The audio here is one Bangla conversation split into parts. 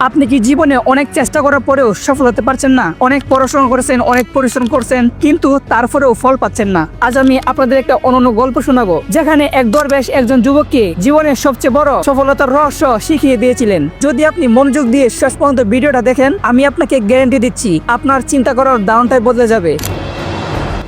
আপনি কি জীবনে অনেক চেষ্টা করার পরেও সফল হতে পারছেন না? অনেক পড়াশোনা করেছেন, অনেক পরিশ্রম করছেন, কিন্তু তারপরেও ফল পাচ্ছেন না। আজ আমি আপনাদের একটা অনন্য গল্প শোনাবো, যেখানে এক দরবেশ একজন যুবককে জীবনের সবচেয়ে বড় সফলতার রহস্য শিখিয়ে দিয়েছিলেন। যদি আপনি মনোযোগ দিয়ে শেষ পর্যন্ত ভিডিওটা দেখেন, আমি আপনাকে গ্যারান্টি দিচ্ছি, আপনার চিন্তা করার দাউনটাই বদলে যাবে।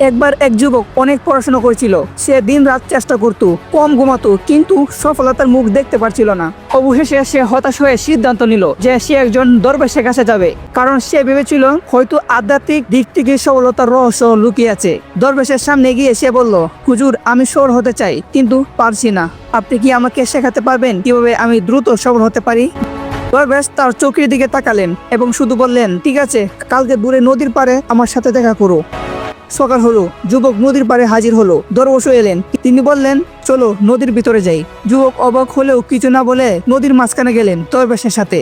একবার এক যুবক অনেক পড়াশোনা করেছিল। সে দিন রাত চেষ্টা করত, কম ঘুমাতো, কিন্তু সফলতার মুখ দেখতে পারছিল না। অবশেষে সে হতাশ হয়ে সিদ্ধান্ত নিল যে সে একজন দরবেশের কাছে যাবে। কারণ সে ভেবেছিল হয়তো আধ্যাত্মিক দিক থেকে সফলতার রহস্য লুকিয়ে আছে। দরবেশের সামনে গিয়ে সে বলল, হুজুর, আমি সর হতে চাই, কিন্তু পারছি না। আপনি কি আমাকে শেখাতে পারবেন কীভাবে আমি দ্রুত সফল হতে পারি? দরবেশ তার চোখের দিকে তাকালেন এবং শুধু বললেন, ঠিক আছে, কালকে দূরে নদীর পারে আমার সাথে দেখা করো। সকাল হলো, যুবক নদীর পাড়ে হাজির হলো। দরবশ এলেন। তিনি বললেন, চলো নদীর ভিতরে যাই। যুবক অবাক হলেও কিছু না বলে নদীর মাঝখানে গেলেন দরবেশের সাথে।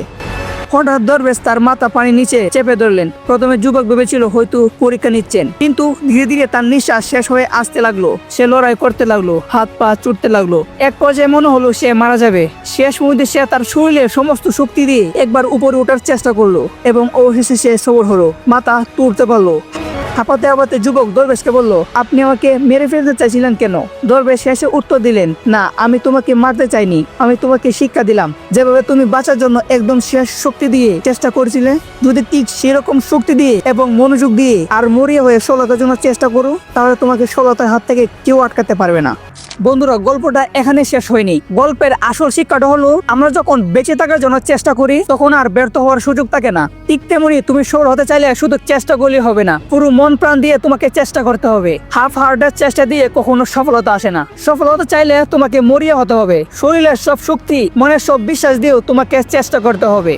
হঠাৎ দরবেশ তার মাথা পানি নিচে চেপে ধরলেন। প্রথমে যুবক ভেবেছিল হয়তো পরীক্ষা নিচ্ছেন, কিন্তু ধীরে ধীরে তার নিঃশ্বাস শেষ হয়ে আসতে লাগল। সে লড়াই করতে লাগল, হাত পা চুটতে লাগল। এক পর্যায়ে মনে হলো সে মারা যাবে। শেষ মুহূর্তে সে তার শরীরের সমস্ত শক্তি দিয়ে একবার উপরে ওঠার চেষ্টা করল এবং অবশেষে সে সবর হলো। মাথা তুলতে পারল। হাঁপাতে হাঁপাতে যুবক দরবেশকে বলল, আপনি আমাকে মেরে ফেলতে চাইছিলেন কেন? দরবেশ শেষে উত্তর দিলেন, না, আমি তোমাকে মারতে চাইনি। আমি তোমাকে শিক্ষা দিলাম। যেভাবে তুমি বাঁচার জন্য একদম শেষ শক্তি দিয়ে চেষ্টা করেছিলে, যদি ঠিক সেরকম শক্তি দিয়ে এবং মনোযোগ দিয়ে আর মরিয়া হয়ে সলতার জন্য চেষ্টা করো, তাহলে তোমাকে সলতার হাত থেকে কেউ আটকাতে পারবে না। বন্ধুরা, গল্পটা এখানে শেষ হয়নি। গল্পের আসল শিক্ষাটা হলো, আমরা যখন বেঁচে থাকার জন্য চেষ্টা করি, তখন আর ব্যর্থ হওয়ার সুযোগ থাকে না। ঠিক তেমনি তুমি সর হতে চাইলে শুধু চেষ্টা করলে হবে না। পুরো মন প্রাণ দিয়ে তোমাকে চেষ্টা করতে হবে। হাফ হার্টের চেষ্টা দিয়ে কখনো সফলতা আসে না। সফলতা চাইলে তোমাকে মরিয়া হতে হবে। শরীরের সব শক্তি, মনের সব বিশ্বাস দিয়েও তোমাকে চেষ্টা করতে হবে।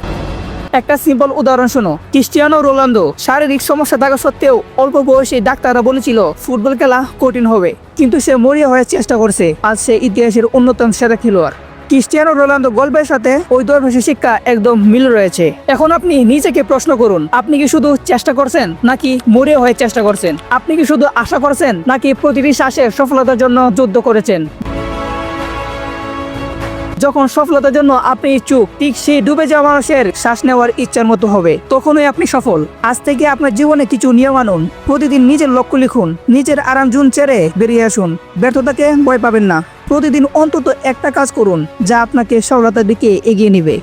একটা সিম্পল উদাহরণ শোনো। ক্রিস্টিয়ানো রোনালদো শারীরিক সমস্যা থাকা সত্ত্বেও অল্প বয়সে ডাক্তাররা বলেছিল, ফুটবল খেলা কঠিন হবে। কিন্তু সে মরিয়া হয়ে চেষ্টা করছে। আজ সে ইতিহাসের অন্যতম সেরা খেলোয়াড়। ক্রিস্টিয়ানো রোনালদো গল্পের সাথে দরবেশের শিক্ষা একদম মিল রয়েছে। এখন আপনি নিজেকে প্রশ্ন করুন, আপনি কি শুধু চেষ্টা করছেন নাকি মরে হয়ে চেষ্টা করছেন? আপনি কি শুধু আশা করছেন নাকি প্রতিটি শ্বাসে সফলতার জন্য যুদ্ধ করেছেন? যখন সফলতার জন্য আপনি ইচ্ছুক, ঠিক সেই ডুবে যাওয়া মানুষের শ্বাস নেওয়ার ইচ্ছার মতো হবে। তখনই আপনি সফল। আজ থেকে আপনার জীবনে কিছু নিয়ম আনুন। প্রতিদিন নিজের লক্ষ্য লিখুন। নিজের আরাম জুন ছেড়ে বেরিয়ে আসুন। ব্যর্থতাকে ভয় পাবেন না। প্রতিদিন অন্তত একটা কাজ করুন যা আপনাকে সফলতার দিকে এগিয়ে নেবে।